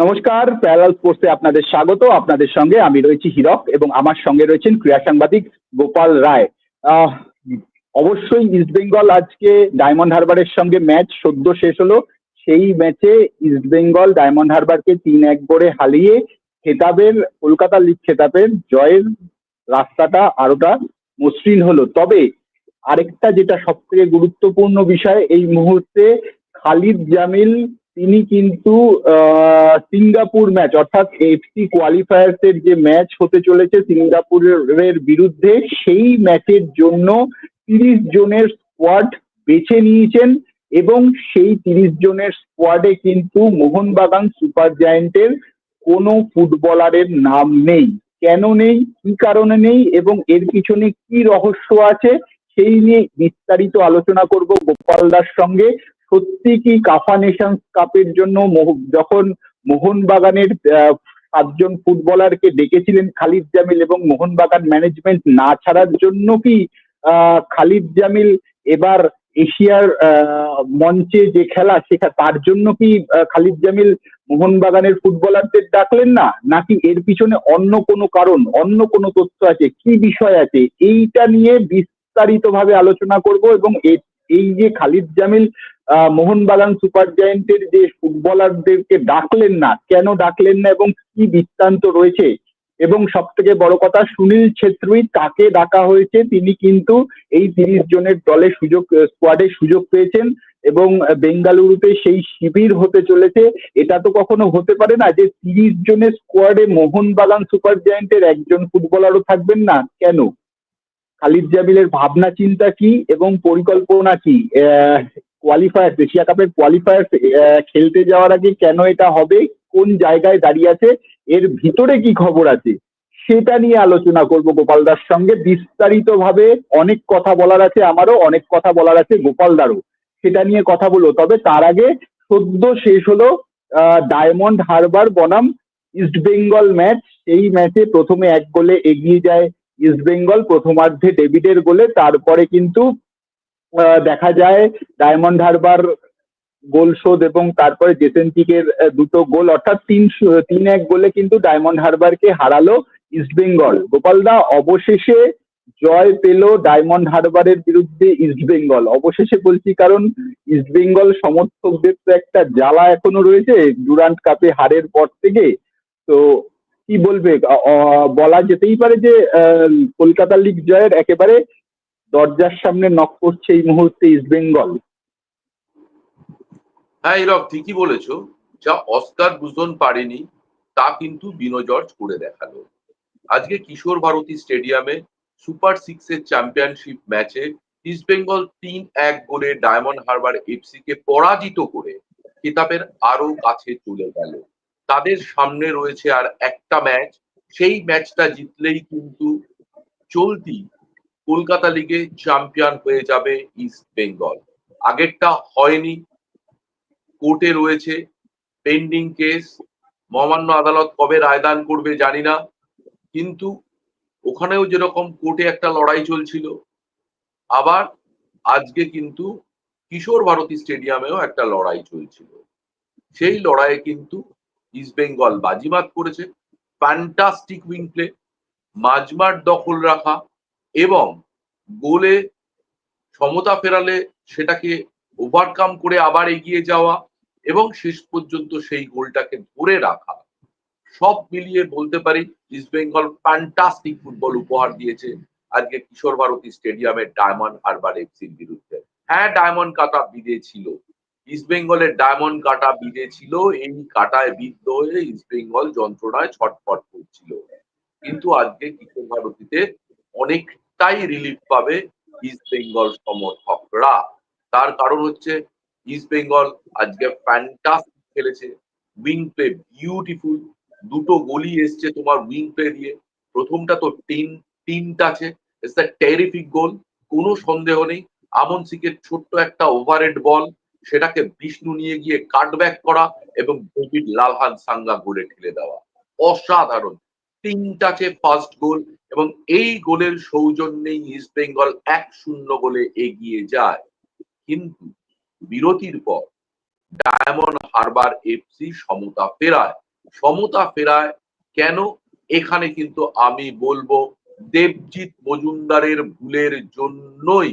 নমস্কার প্যারাল স্পোর্টসে আপনাদের স্বাগত। আপনাদের সঙ্গে আমি রয়েছি হীরক এবং আমার সঙ্গে রয়েছেন ক্রীড়া সাংবাদিক গোপাল রায়। অবশ্যই ইস্টবেঙ্গল আজকে ডায়মন্ড হারবারের সঙ্গে ম্যাচ সদ্য শেষ হলো। সেই ম্যাচে ইস্টবেঙ্গল ডায়মন্ড হারবারকে তিন এক করে হারিয়ে খেতাবের, কলকাতা লিগ খেতাবের জয়ের রাস্তাটা আরোটা মসৃণ হলো। তবে আরেকটা যেটা সবথেকে গুরুত্বপূর্ণ বিষয়, এই মুহূর্তে খালিদ জামিল তিনি কিন্তু সিঙ্গাপুর ম্যাচ অর্থাৎ এফসি কোয়ালিফায়ার্স যে ম্যাচ হতে চলেছে সিঙ্গাপুরের বিরুদ্ধে, সেই ম্যাচের জন্য তিরিশ জনের স্কোয়াড বেছে নিয়েছেন এবং সেই তিরিশ জনের স্কোয়াডে কিন্তু মোহনবাগান সুপার জায়েন্টের কোনো ফুটবলারের নাম নেই। কেন নেই? কি কারণে নেই? এবং এর পিছনে কি রহস্য আছে? সেই নিয়ে বিস্তারিত আলোচনা করব গোপাল দার সঙ্গে। সত্যি কি কাফা নেশনস কাপের জন্য যখন মোহনবাগানের সাতজন ফুটবলারকে ডেকেছিলেন খালিদ জামিল এবং মোহনবাগান ম্যানেজমেন্ট না ছাড়ার জন্য কি খালিদ জামিল এবার এশিয়ার মঞ্চে যে খেলা সেটা তার জন্য কি খালিদ জামিল মোহনবাগানের ফুটবলারদের ডাকলেন না? নাকি এর পিছনে অন্য কোনো কারণ, অন্য কোনো তথ্য আছে? কি বিষয় আছে? এইটা নিয়ে বিস্তারিতভাবে আলোচনা করব এবং এ- এই যে খালিদ জামিল মোহনবাগান সুপার জায়েন্টের যে ফুটবলারদেরকে ডাকলেন না, কেন ডাকলেন না এবং কি বৃত্তান্ত রয়েছে? এবং সব থেকে বড় কথা, সুনীল ছেত্রী তাকে ডাকা হয়েছে? তিনি কিন্তু এই তিরিশ জনের দলে সুযোগ স্কোয়াডে সুযোগ পেয়েছেন এবং বেঙ্গালুরুতে সেই শিবির হতে চলেছে। এটা তো কখনো হতে পারে না যে তিরিশ জনের স্কোয়াডে মোহনবাগান সুপার জায়েন্টের একজন ফুটবলারও থাকবেন না। কেন? খালিদ জামিলের ভাবনা চিন্তা কি এবং পরিকল্পনা কি? কোয়ালিফায়ার এশিয়া কাপের কোয়ালিফায়ার খেলতে যাওয়ার আগে কেন এটা হবে? কোন জায়গায় দাঁড়িয়ে আছে? এর ভিতরে কি খবর আছে? সেটা নিয়ে আলোচনা করব গোপাল দার সঙ্গে। বিস্তারিত ভাবে অনেক কথা বলার আছে আমারও, অনেক কথা বলার আছে গোপাল দারও। সেটা নিয়ে কথা বলব। তবে তার আগে সদ্য শেষ হলো ডায়মন্ড হারবার বনাম ইস্ট বেঙ্গল ম্যাচ। সেই ম্যাচে প্রথমে এক গোলে এগিয়ে যায় ইস্ট বেঙ্গল প্রথমার্ধে ডেভিডের গোলে তারপরে কিন্তু দেখা যায় ডায়মন্ড হারবার গোল শোধ এবং তারপরে জেসেন্টিকের আহ, দুটো গোল অর্থাৎ তিন তিন এক গোলে কিন্তু ডায়মন্ড হারবারকে হারালো ইস্ট বেঙ্গল গোপালদা অবশেষে জয় পেল ডায়মন্ড হারবারের বিরুদ্ধে ইস্ট বেঙ্গল অবশেষে বলছি কারণ ইস্ট বেঙ্গল সমর্থকদের তো একটা জ্বালা এখনও রয়েছে ডুরান্ট কাপে হারের পর থেকে। তো কি বলবে? বলা যেতেই পারে যে কলকাতা লিগ জয়ের একেবারে দরজার সামনে নক করছে এই মুহূর্তে ইস্ট বেঙ্গল হ্যাঁ এরকম ঠিকই বলেছ। যা অস্কার বুঝন পারেনি, তা কিন্তু বিনো জর্জ করে দেখাল। আজকে কিশোর ভারতী স্টেডিয়ামে সুপার সিক্স এর চ্যাম্পিয়নশিপ ম্যাচে ইস্ট বেঙ্গল তিন এক গোলে ডায়মন্ড হারবার এফসি কে পরাজিত করে খেতাবের আরও কাছে চলে গেল। তাদের সামনে রয়েছে আর একটা ম্যাচ সেই ম্যাচটা জিতলেই কিন্তু চলতি কলকাতা লিগে চ্যাম্পিয়ন হয়ে যাবে ইস্ট বেঙ্গল আগেরটা হয়নি। কোর্টে রয়েছে পেন্ডিং কেস মহামান্য আদালত কবে রায়দান করবে জানি না। কিন্তু ওখানেও যেরকম কোর্টে একটা লড়াই চলছিল, আবার আজকে কিন্তু কিশোর ভারতী স্টেডিয়ামেও একটা লড়াই চলছিল। সেই লড়াইয়ে কিন্তু ইস্ট বেঙ্গল বাজিমাত করেছে। ফ্যান্টাস্টিক উইং প্লে মাঝমাঠ দখল রাখা এবং গোলে সমতা ফেরালে সেটাকে ওভারকাম করে আবার এগিয়ে যাওয়া এবং শেষ পর্যন্ত সেই গোলটাকে ধরে রাখা। সব মিলিয়ে বলতে পারি ইস্ট বেঙ্গল ফ্যান্টাস্টিক ফুটবল উপহার দিয়েছে আজকে কিশোর ভারতী স্টেডিয়ামে ডায়মন্ড হারবার এফসির বিরুদ্ধে। হ্যাঁ ডায়মন্ড কাটা বিদে ছিল। ইস্ট বেঙ্গলের ডায়মন্ড কাটা বিদে ছিল, এই কাটায় বিদ্ধ হয়ে ইস্ট বেঙ্গল যন্ত্রণায় ছটফট করছিল। কিন্তু আজকে কিশোর ভারতীতে অনেকটাই রিলিফ পাবে ইস্ট বেঙ্গল সমর্থকরা। তার কারণ হচ্ছে ইস্ট বেঙ্গল আজকে ফ্যান্টাস্টিক খেলেছে। উইং প্লে বিউটিফুল দুটো গোলই এসছে তোমার উইং প্লে দিয়ে। প্রথমটা তো টাচে ইটস দ্য টেরিফিক গোল কোনো সন্দেহ নেই। আমন সিকের ছোট্ট একটা ওভারহেড বল সেটাকে বিষ্ণু নিয়ে গিয়ে কাটব্যাক করা এবং ডেভিড লালহান সাঙ্গা গোলে ঠেলে দেওয়া। অসাধারণ। তিন টাচে ফার্স্ট গোল এবং এই গোলের সৌজন্যেই ইস্ট বেঙ্গল এক শূন্য গোলে এগিয়ে যায়। কিন্তু বিরতির পর ডায়মন্ড হারবার এফসি সমতা ফেরায়। সমতা ফেরায় কেন? এখানে কিন্তু আমি বলব, দেবজিৎ মজুমদারের ভুলের জন্যই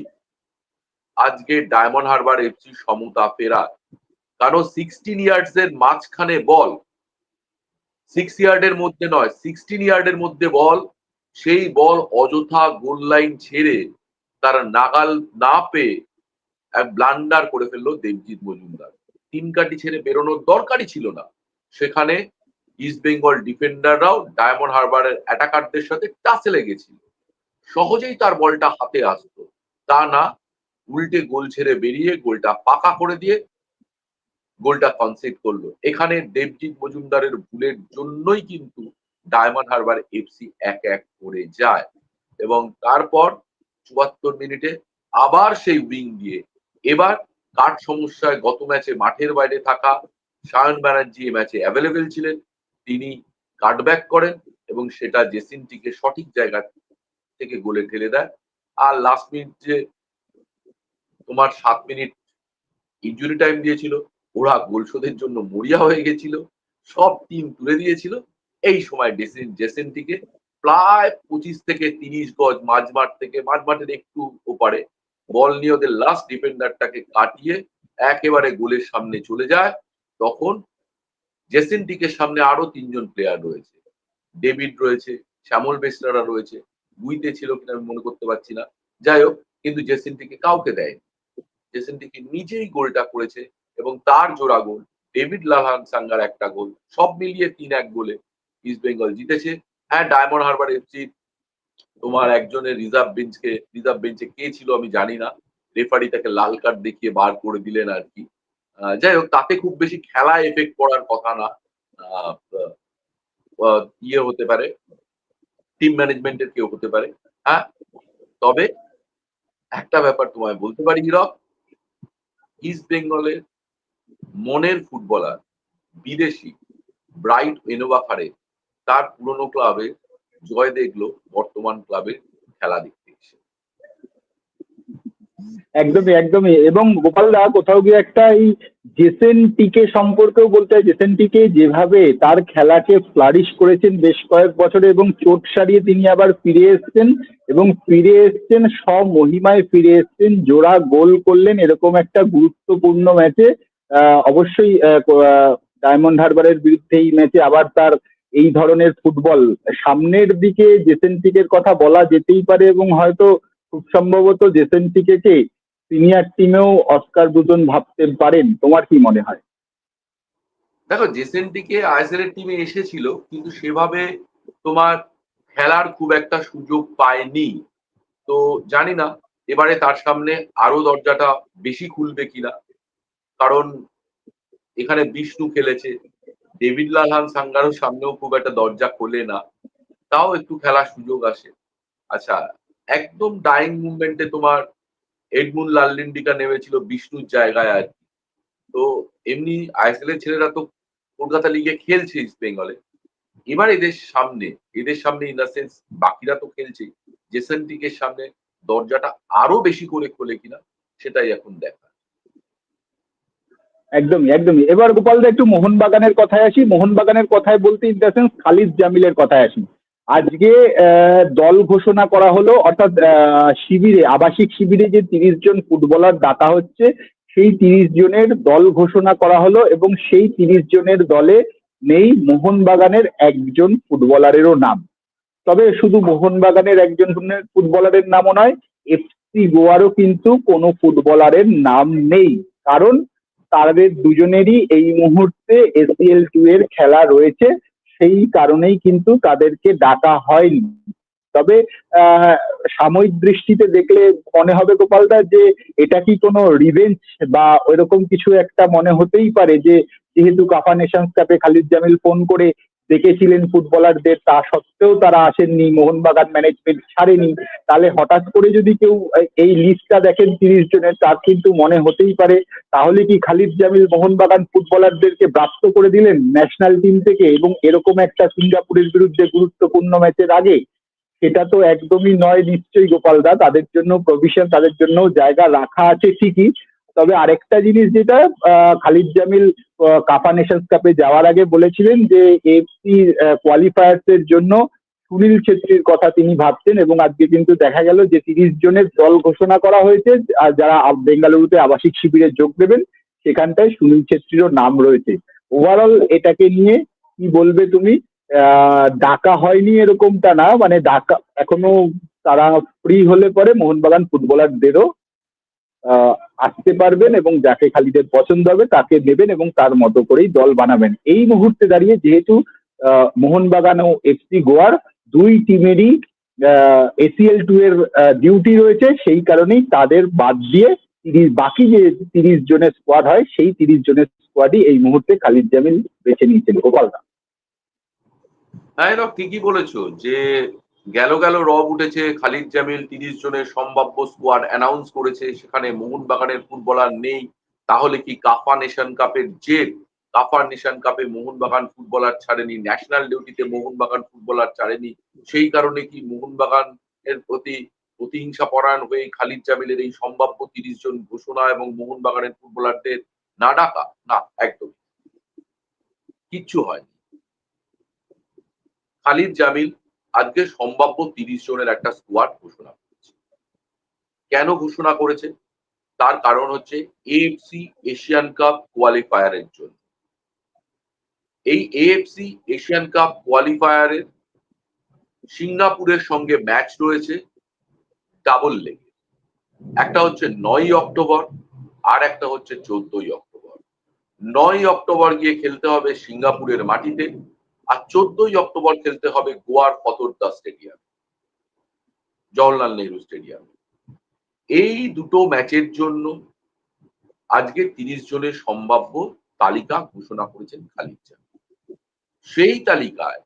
আজকে ডায়মন্ড হারবার এফসি সমতা ফেরায় কারণ সিক্সটিন ইয়ার্ডস এর মাঝখানে বল সিক্স ইয়ার্ডের মধ্যে নয় সিক্সটিন ইয়ার্ডের মধ্যে বল, সেই বল অযথা গোল লাইন ছেড়ে তারা নাগাল না পেয়ে এক ব্লান্ডার করে ফেলল দেবজিৎ মজুমদার। তিন কাটি ছেড়ে বেরোনোর দরকারই ছিল না। সেখানে ইস্ট বেঙ্গল ডিফেন্ডাররাও ডায়মন্ড হারবারের অ্যাটাকারদের সাথে টাচে লেগেছিল। সহজেই তার বলটা হাতে আসতো। তা না উল্টে গোল ছেড়ে বেরিয়ে গোলটা পাকা করে দিয়ে গোলটা কনসিড করল। এখানে দেবজিৎ মজুমদারের ভুলের জন্যই কিন্তু ডায়মন্ড হারবার এফসি এক এক করে যায় এবং তারপর চুয়াত্তর মিনিটে আবার সেই উইং দিয়ে এবার কাঠ সমস্যায় গত ম্যাচে মাঠের বাইরে থাকা সায়ন ব্যানার্জি ম্যাচে অ্যাভেলেবেল ছিলেন, তিনি কাটব্যাক করেন এবং সেটা জেসিনটিকে সঠিক জায়গা থেকে গোলে ঠেলে দেয়। আর লাস্ট মিনিটে তোমার সাত মিনিট ইনজুরি টাইম দিয়েছিল, ওরা গোল শোধের জন্য মরিয়া হয়ে গেছিল, সব টিম তুলে দিয়েছিল। এই সময় ডেসেন জেসেনটিকে প্রায় পঁচিশ থেকে তিরিশ গজ মাঝমাঠ থেকে, মাঝমাঠের একটু ওপারে বল নিয়ে ওদের লাস্ট ডিফেন্ডারটাকে কাটিয়ে একেবারে গোলের সামনে চলে যায়। তখন জেসেন্টিকের সামনে আরও তিনজন প্লেয়ার রয়েছে। ডেভিড রয়েছে, শ্যামল বেস্টারা রয়েছে। বুইতে ছিল কিনা আমি মনে করতে পারছি না। যাই হোক, কিন্তু জেসেন্টিকে কাউকে দেয়নি। জেসেন্টিকে নিজেই গোলটা করেছে এবং তার জোড়া গোল ডেভিড লালহান সাঙ্গার একটা গোল, সব মিলিয়ে তিন এক গোলে ইস্ট বেঙ্গল জিতেছে। হ্যাঁ ডায়মন্ড হারবার এফসি তোমার একজনের রিজার্ভ বেঞ্চকে রিজার্ভ বেঞ্চে কে ছিল আমি জানি না। রেফারি তাকে লাল কার্ড দেখিয়ে বার করে দিলেন আর কি। যাই হোক, তাতে খুব বেশি খেলা এফেক্ট পড়ার কথা না। ইয়ে হতে পারে টিম ম্যানেজমেন্টের কেউ হতে পারে। হ্যাঁ তবে একটা ব্যাপার তোমায় বলতে পারি, হিরক। ইস্ট বেঙ্গলের মনের ফুটবলার বিদেশি ব্রাইট এনোভাফারে তার পুরনো ক্লাবে জয় দেখল বর্তমান ক্লাবে খেলা এসে একদমই একদমই। এবং গোপাল দা, কোথাও গিয়ে একটা এই জেসেন টিকে সম্পর্কেও বলতে হয়। জেসেন টিকে যেভাবে তার খেলাকে ফ্লারিশ করেছেন বেশ কয়েক বছরে এবং চোট সারিয়ে তিনি আবার ফিরে এসছেন এবং ফিরে এসেছেন স্বমহিমায় ফিরে এসেছেন, জোড়া গোল করলেন এরকম একটা গুরুত্বপূর্ণ ম্যাচে। অবশ্যই ডায়মন্ড হারবারের বিরুদ্ধে এই ম্যাচে আবার তার এই ধরনের ফুটবল। সামনের দিকে জেসেন্টিকের কথা বলা যেতেই পারে এবং হয়তো খুব সম্ভবত জেসেন্টিকে সিনিয়র টিমেও অস্কার দুজন ভাবতে পারেন। তোমার কি মনে হয়? দেখো জেসেন্টিকে আইএসএল এর টিমে এসেছিল, কিন্তু সেভাবে তোমার খেলার খুব একটা সুযোগ পায়নি। তো জানি না, এবারে তার সামনে আরও দরজাটা বেশি খুলবে কিনা। কারণ এখানে বিষ্ণু খেলেছে, ডেভিড লালহান সাঙ্গারও সামনেও খুব একটা দরজা খোলে না। তাও একটু খেলার সুযোগ আসে। আচ্ছা একদম ডাইং মুভমেন্টে তোমার এডমুন লাল্লিন্ডিকা নেমেছিল বিষ্ণুর জায়গায় আর কি। তো এমনি আইএসএল এর ছেলেরা তো কলকাতা লিগে খেলছে ইস্ট বেঙ্গলে এবার এদের সামনে এদের সামনে ইন দ্য সেন্স বাকিরা তো খেলছে। জেসেন্টিকের সামনে দরজাটা আরও বেশি করে খোলে কিনা, সেটাই এখন দেখা। একদমই একদমই। এবার গোপাল দা একটু মোহনবাগানের কথায় আসি। মোহনবাগানের কথায় বলতে ইন দ্য সেন্স খালিদ জামিলের কথায় আসি। আজকে দল ঘোষণা করা হলো, অর্থাৎ শিবিরে, আবাসিক শিবিরে যে তিরিশ জন ফুটবলার ডাকা হচ্ছে, সেই তিরিশ জনের দল ঘোষণা করা হলো এবং সেই তিরিশ জনের দলে নেই মোহনবাগানের একজন ফুটবলারেরও নাম। তবে শুধু মোহনবাগানের একজন ফুটবলারের নামও নয়, এফসি গোয়ারও কিন্তু কোনো ফুটবলারের নাম নেই। কারণ তাদের দুজনেরই এই মুহূর্তে এসিএল টু এর খেলা রয়েছে। সেই কারণেই কিন্তু তাদেরকে ডাকা হয়নি। তবে সাময়িক দৃষ্টিতে দেখলে মনে হবে গোপালদা যে এটা কি কোনো রিভেঞ্জ বা ওইরকম কিছু একটা মনে হতেই পারে যে, যেহেতু কাফা নেশনস কাপে খালিদ জামিল ফোন করে ডেকেছিলেন ফুটবলারদের, তা সত্ত্বেও তারা আসেননি, মোহনবাগান ম্যানেজমেন্ট ছাড়েনি। তাহলে হঠাৎ করে যদি কেউ এই লিস্টটা দেখেন তিরিশ জনের, তার কিন্তু মনে হতেই পারে, তাহলে কি খালিদ জামিল মোহনবাগান ফুটবলারদেরকে ব্রাত্য করে দিলেন ন্যাশনাল টিম থেকে? এবং এরকম একটা সিঙ্গাপুরের বিরুদ্ধে গুরুত্বপূর্ণ ম্যাচের আগে? সেটা তো একদমই নয় নিশ্চয়ই গোপালদা তাদের জন্য প্রভিশন তাদের জন্য জায়গা রাখা আছে ঠিকই। তবে আরেকটা জিনিস যেটা খালিদ জামিল কাপা নেশনস কাপে যাওয়ার আগে বলেছিলেন যে এফসি কোয়ালিফায়ার্স এর জন্য সুনীল ছেত্রীর কথা তিনি ভাবছেন এবং আজকে কিন্তু দেখা গেল যে তিরিশ জনের দল ঘোষণা করা হয়েছে, আর যারা বেঙ্গালুরুতে আবাসিক শিবিরে যোগ দেবেন, সেখানটায় সুনীল ছেত্রীরও নাম রয়েছে। ওভারঅল এটাকে নিয়ে কি বলবে তুমি? ডাকা হয়নি এরকমটা না মানে ডাকা এখনও তারা ফ্রি হলে পরে মোহনবাগান ফুটবলারদেরও আসতে পারবেন এবং যাকে খালিদের পছন্দ হবে তাকে নেবেন এবং তার মতো করেই দল বানাবেন। এই মুহূর্তে দাঁড়িয়ে যেহেতু মোহনবাগান ও এফসি গোয়ার দুই টিমেরই এসিএল টু এর ডিউটি রয়েছে, সেই কারণেই তাদের বাদ দিয়ে তিরিশ, বাকি যে তিরিশ জনের স্কোয়াড হয়, সেই তিরিশ জনের স্কোয়াডই এই মুহূর্তে খালিদ জামিল বেছে নিয়েছেন গোপালদা। হ্যাঁ এরকম ঠিকই বলেছ যে গেল গেল রব উঠেছে, খালিদ জামিল তিরিশ জনের সম্ভাব্য স্কোয়াড অ্যানাউন্স করেছে, সেখানে মোহনবাগানের ফুটবলার নেই, তাহলে কি কাফা নেশন কাপের জেদ? কাফা নেশন কাপে মোহনবাগান ফুটবলার ছাড়েনি ন্যাশনাল ডিউটিতে মোহনবাগান ফুটবলার ছাড়েনি, সেই কারণে কি মোহনবাগান এর প্রতি প্রতিহিংসা পরায়ণ হয়ে খালিদ জামিলের এই সম্ভাব্য তিরিশ জন ঘোষণা এবং মোহনবাগানের ফুটবলারদের না ডাকা? না, একদম। কিচ্ছু হয়নি। খালিদ জামিল আজকে সম্ভাব্য তিরিশ জনের একটা স্কোয়াড ঘোষণা করেছে। কেন ঘোষণা করেছে? তার কারণ হচ্ছে এএফসি এশিয়ান কাপ কোয়ালিফায়ারের জন্য। এই এএফসি এশিয়ান কাপ কোয়ালিফায়ারের সিঙ্গাপুরের সঙ্গে ম্যাচ রয়েছে ডাবল লেগে একটা হচ্ছে নয় অক্টোবর আর একটা হচ্ছে চোদ্দই অক্টোবর। নয় অক্টোবর গিয়ে খেলতে হবে সিঙ্গাপুরের মাটিতে। আর চোদ্দই অক্টোবর খেলতে হবে গোয়ার ফতোরদা স্টেডিয়াম, জওহরলাল নেহরু স্টেডিয়াম। এই দুটো ম্যাচের জন্য আজকে তিরিশ জনের সম্ভাব্য তালিকা ঘোষণা করেছেন খালিদ জামিল সেই তালিকায়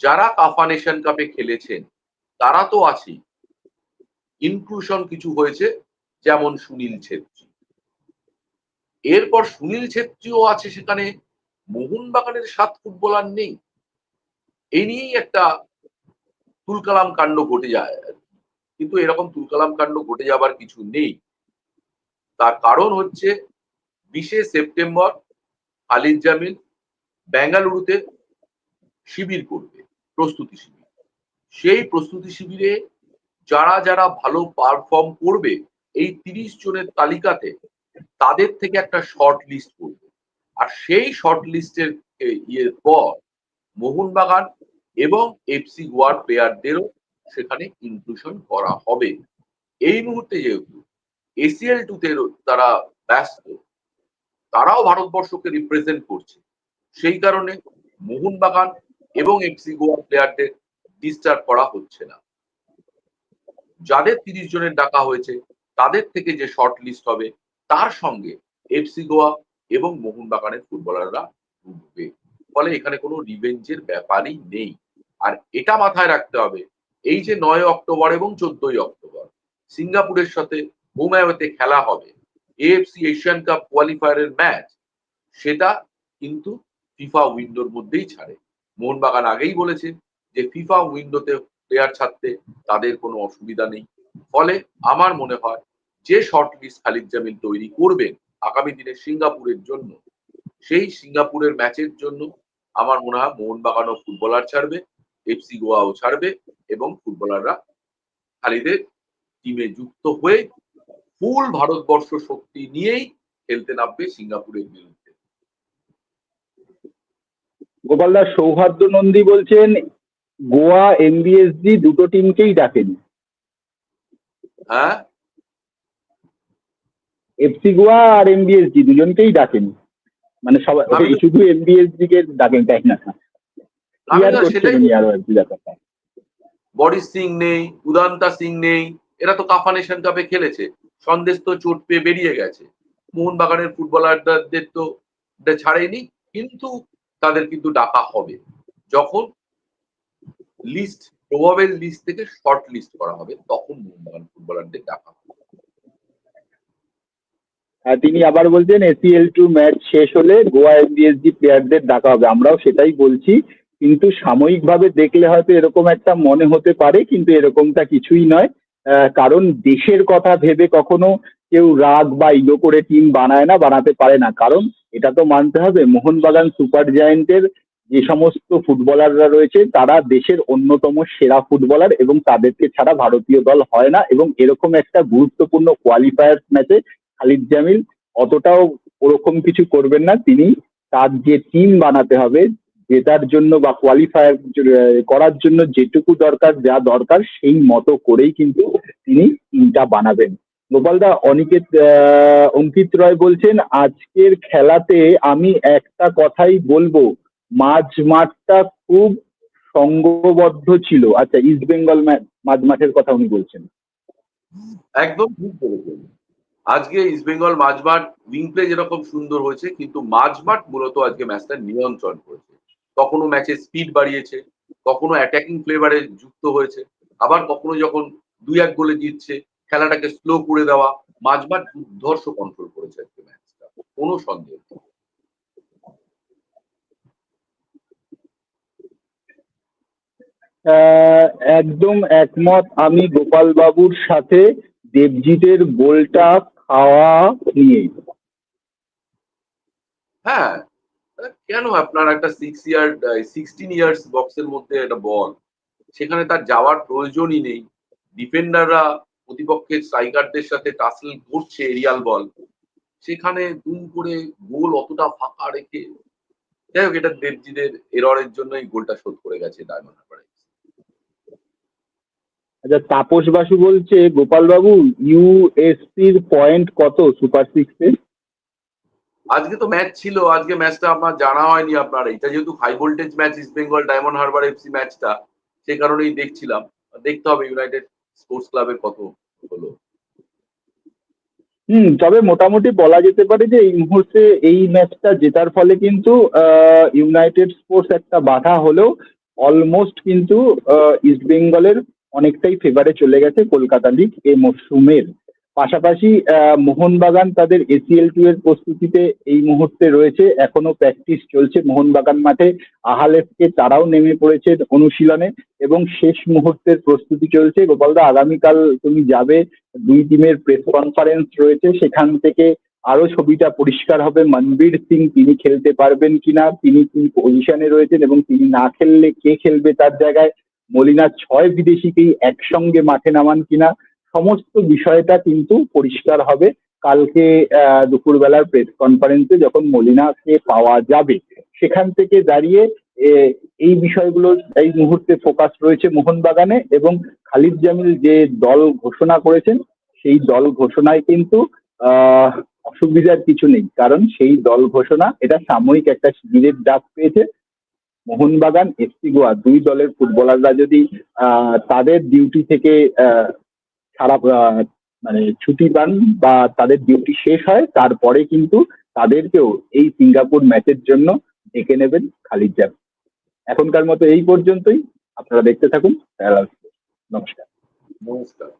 যারা কাফা নেশন কাপে খেলেছেন, তারা তো আছেই। ইনক্লুশন কিছু হয়েছে, যেমন সুনীল ছেত্রী। এরপর সুনীল ছেত্রীও আছে সেখানে মোহনবাগানের সাত ফুটবলার নেই। এই নিয়েই একটা তুলকালাম কাণ্ড ঘটে যায়। কিন্তু এরকম তুলকালাম কাণ্ড ঘটে যাবার কিছু নেই। তার কারণ হচ্ছে বিশে সেপ্টেম্বর খালিদ জামিল বেঙ্গালুরুতে শিবির করবে, প্রস্তুতি শিবির। সেই প্রস্তুতি শিবিরে যারা যারা ভালো পারফর্ম করবে, এই তিরিশ জনের তালিকাতে তাদের থেকে একটা শর্ট লিস্ট করবে। আর সেই শর্ট লিস্টের ইয়ের পর মোহনবাগান এবং এফসি গোয়ার প্লেয়ারদেরও সেখানে ইনক্লুশন করা হবে। এই মুহূর্তে যেহেতু এসিএল টুতে তারা ব্যস্ত, তারাও ভারতবর্ষকে রিপ্রেজেন্ট করছে। সেই কারণে মোহনবাগান এবং এফসি গোয়া প্লেয়ারদের ডিস্টার্ব করা হচ্ছে না। যাদের তিরিশ জনের ডাকা হয়েছে, তাদের থেকে যে শর্ট লিস্ট হবে, তার সঙ্গে এফসি গোয়া এবং মোহনবাগানের ফুটবলাররা ঢুকবে ফলে এখানে কোনো রিভেঞ্জের ব্যাপারই নেই। আর এটা মাথায় রাখতে হবে, এই যে নয় অক্টোবর এবং চোদ্দই অক্টোবর, সিঙ্গাপুরের সাথে হুমায়ুতে খেলা হবে। এএফসি এশিয়ান কাপ কোয়ালিফায়ারের ম্যাচ সেটা কিন্তু ফিফা উইন্ডোর মধ্যেই ছাড়ে। মোহনবাগান আগেই বলেছে যে ফিফা উইন্ডোতে প্লেয়ার ছাড়তে তাদের কোনো অসুবিধা নেই। ফলে আমার মনে হয় যে শর্ট লিস্ট খালিদ জামিল তৈরি করবেন আগামী দিনে সিঙ্গাপুরের জন্য সেই সিঙ্গাপুরের ম্যাচের জন্য আমার মনে হয় মোহনবাগানও ফুটবলার ছাড়বে এফসি গোয়াও ছাড়বে এবং ফুটবলাররা খালিদের টিমে যুক্ত হয়ে ফুল ভারতবর্ষ শক্তি নিয়েই খেলতে নামবে সিঙ্গাপুরের বিরুদ্ধে। গোপালদার সৌহার্দ্য নন্দী বলছেন গোয়া এমবিএসডি দুটো টিমকেই ডাকেন হ্যাঁ? এফসি গোয়া আর এমবিএসজি দুজনকেই ডাকেনি। মানে সবাই শুধু এমবিএসজি কে ডাকেন তাই না? বরিস সিং নেই উদান্তা সিং নেই এরা তো কাফা নেশন কাপে খেলেছে। সন্দেশ তো চোট পেয়ে বেরিয়ে গেছে। মোহনবাগানের ফুটবলারদের তো ছাড়েনি কিন্তু তাদের কিন্তু ডাকা হবে। যখন লিস্ট প্রবাবেল লিস্ট থেকে শর্ট লিস্ট করা হবে তখন মোহনবাগান ফুটবলারদের ডাকা হবে। তিনি আবার বলছেন এসিএল টু ম্যাচ শেষ হলে গোয়া এমবিএসজি প্লেয়ারদের ডাকা হবে। আমরাও সেটাই বলছি। কিন্তু সাময়িকভাবে দেখলে হয়তো এরকম একটা মনে হতে পারে, কিন্তু এরকমটা কিছুই নয়। কারণ দেশের কথা ভেবে কখনো কেউ রাগ বা ইগো করে টিম বানায় না, বানাতে পারে না। কারণ এটা তো মানতে হবে, মোহনবাগান সুপার জায়েন্টের যে সমস্ত ফুটবলাররা রয়েছে, তারা দেশের অন্যতম সেরা ফুটবলার এবং তাদেরকে ছাড়া ভারতীয় দল হয় না। এবং এরকম একটা গুরুত্বপূর্ণ কোয়ালিফায়ার ম্যাচে খালিদ জামিল, অতটাও ওরকম কিছু করবেন না। তিনি তার যে টিম বানাতে হবে, জেতার জন্য বা কোয়ালিফায়ার করার জন্য যেটুকু দরকার, যা দরকার, সেই মতো করেই কিন্তু তিনি টিমটা বানাবেন। গোপালদা অনিকেত অঙ্কিত রয় বলছেন, আজকের খেলাতে আমি একটা কথাই বলব, মাঝ মাঠটা খুব সঙ্গবদ্ধ ছিল। আচ্ছা ইস্ট বেঙ্গল মাঝ মাঠের কথা উনি বলছেন। একদম ঠিক বলেছেন। আজকে ইস্টবেঙ্গল মাঝমাঠ উইং প্লে যেরকম সুন্দর হয়েছে, কিন্তু মাঝমাঠ মূলত আজকে ম্যাচটা নিয়ন্ত্রণ করেছে। কখনো ম্যাচে স্পিড বাড়িয়েছে, কখনো অ্যাটাকিং ফ্লেভারে যুক্ত হয়েছে। আবার কখনো যখন দুই এক গোলে জিতছে, খেলাটাকে স্লো করে দেওয়া মাঝমাঠ দুর্ধর্ষ কন্ট্রোল করেছে আজকে ম্যাচটা কোনো সন্দেহ একদম একমত আমি গোপাল বাবুর সাথে দেবজিতের গোলটা খাওয়া নিয়ে। হ্যাঁ কেন আপনার একটা সিক্স ইয়ার সিক্সটিন ইয়ার্স বক্সের মধ্যে একটা বল সেখানে তার যাওয়ার প্রয়োজনই নেই। ডিফেন্ডাররা প্রতিপক্ষের স্ট্রাইকারদের সাথে টাসেল করছে এরিয়াল বল সেখানে দুম করে গোল অতটা ফাঁকা রেখে যাই হোক, এটা দেবজিদের এররের জন্যই গোলটা শোধ করে গেছে ডায়মন্ড হারবারে আচ্ছা তাপস বাসু বলছে গোপাল বাবু ইউএসসির পয়েন্ট কত সুপার সিক্সে আজকে তো ম্যাচ ছিল আজকে ম্যাচটা আপনার জানা হয়নি আপনার। এটা যেহেতু high voltage match East Bengal Diamond Harbour FC ম্যাচটা সে কারণেই দেখছিলাম। দেখতে হবে ইউনাইটেড স্পোর্টস ক্লাবের কত হলো। হুম তবে মোটামুটি বলা যেতে পারে যে এই মুহূর্তে এই ম্যাচটা জেতার ফলে কিন্তু ইউনাইটেড স্পোর্টস একটা বাধা হলেও অলমোস্ট কিন্তু ইস্ট বেঙ্গলের অনেকটাই ফেভারে চলে গেছে কলকাতা লিগ এই মরশুমের পাশাপাশি মোহনবাগান তাদের এসিএল টু এর প্রস্তুতিতে এই মুহূর্তে রয়েছে। এখনও প্র্যাকটিস চলছে মোহনবাগান মাঠে। আহালেফকে তারাও নেমে পড়েছে অনুশীলনে এবং শেষ মুহূর্তের প্রস্তুতি চলছে। গোপালদা, আগামীকাল তুমি যাবে, দুই টিমের প্রেস কনফারেন্স রয়েছে। সেখান থেকে আরও ছবিটা পরিষ্কার হবে। মনবীর সিং তিনি খেলতে পারবেন কিনা, তিনি কি পজিশনে রয়েছেন এবং তিনি না খেললে কে খেলবে তার জায়গায় মলিনা ছয় বিদেশিকেই একসঙ্গে মাঠে নামান কিনা, সমস্ত বিষয়টা কিন্তু পরিষ্কার হবে কালকে দুপুরবেলার প্রেস কনফারেন্সে যখন মলিনাকে পাওয়া যাবে। সেখান থেকে দাঁড়িয়ে এই বিষয়গুলো এই মুহূর্তে ফোকাস রয়েছে মোহনবাগানে এবং খালিদ জামিল যে দল ঘোষণা করেছেন, সেই দল ঘোষণায় কিন্তু অসুবিধার কিছু নেই। কারণ সেই দল ঘোষণা, এটা সাময়িক একটা শিবিরের ডাক পেয়েছে। মোহনবাগান এফসি গোয়া দুই দলের ফুটবলাররা যদি তাদের ডিউটি থেকে আহ, মানে ছুটি পান বা তাদের ডিউটি শেষ হয় তারপরে কিন্তু তাদেরকেও এই সিঙ্গাপুর ম্যাচের জন্য ডেকে নেবেন খালিদ জামিল এখনকার মতো এই পর্যন্তই। আপনারা দেখতে থাকুন নমস্কার। নমস্কার।